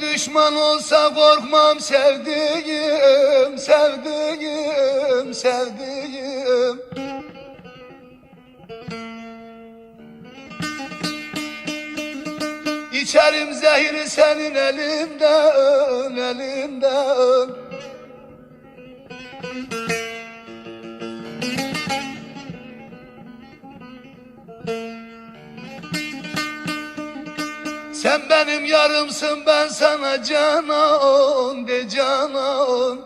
Düşman olsa korkmam sevdiğim, sevdiğim, sevdiğim. İçerim zehri senin elinden, elinden. Sen benim yarımsın ben sana canan de canan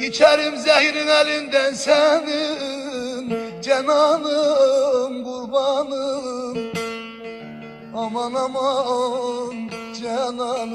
İçerim zehrin elinden senin Cananım kurbanım. Aman aman cananım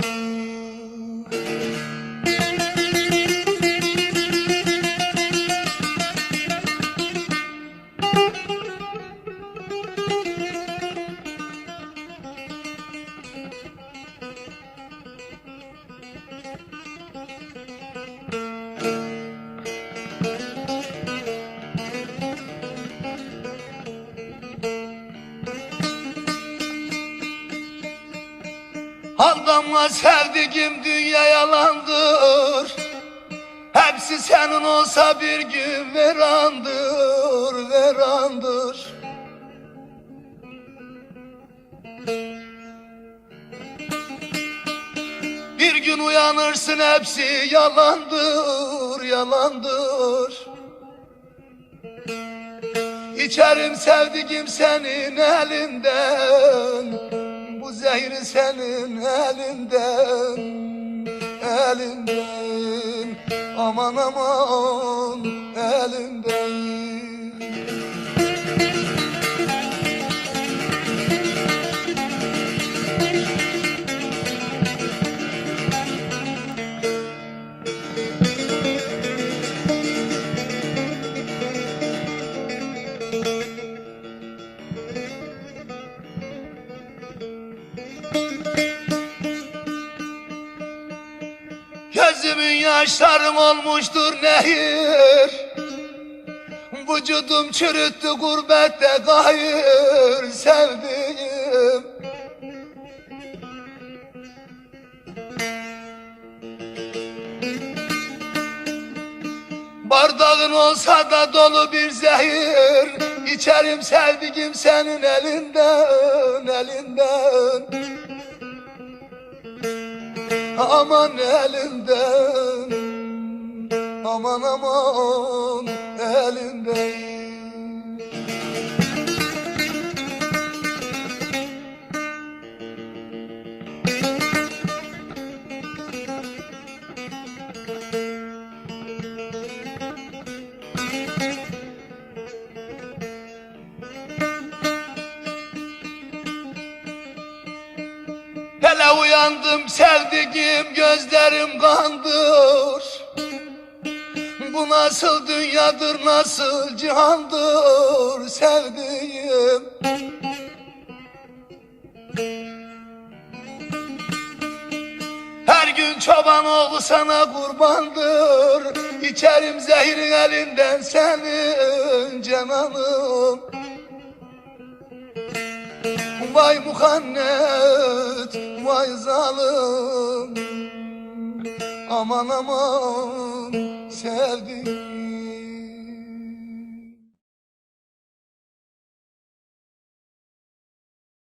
Aldanma sevdiğim dünya yalandır. Hepsi senin olsa bir gün verandır, verandır. Bir gün uyanırsın hepsi yalandır, yalandır. İçerim sevdiğim senin elinden Zehri senin elinden Elinden. Aman aman elinden Gözümün yaşlarım olmuştur nehir. Vücudum çürüttü gurbette gayır sevdiğim. Bardağın olsa da dolu bir zehir. İçerim sevdiğim senin elinden, elinden Aman elinden Aman aman elinden Hele uyandım sevdiğim gözlerim kandır. Bu nasıl dünyadır nasıl cihandır sevdiğim. Her gün çoban oğlu sana kurbandır. İçerim zehrin elinden senin cananım Vay muhannet, vay zalim. Aman aman sevdim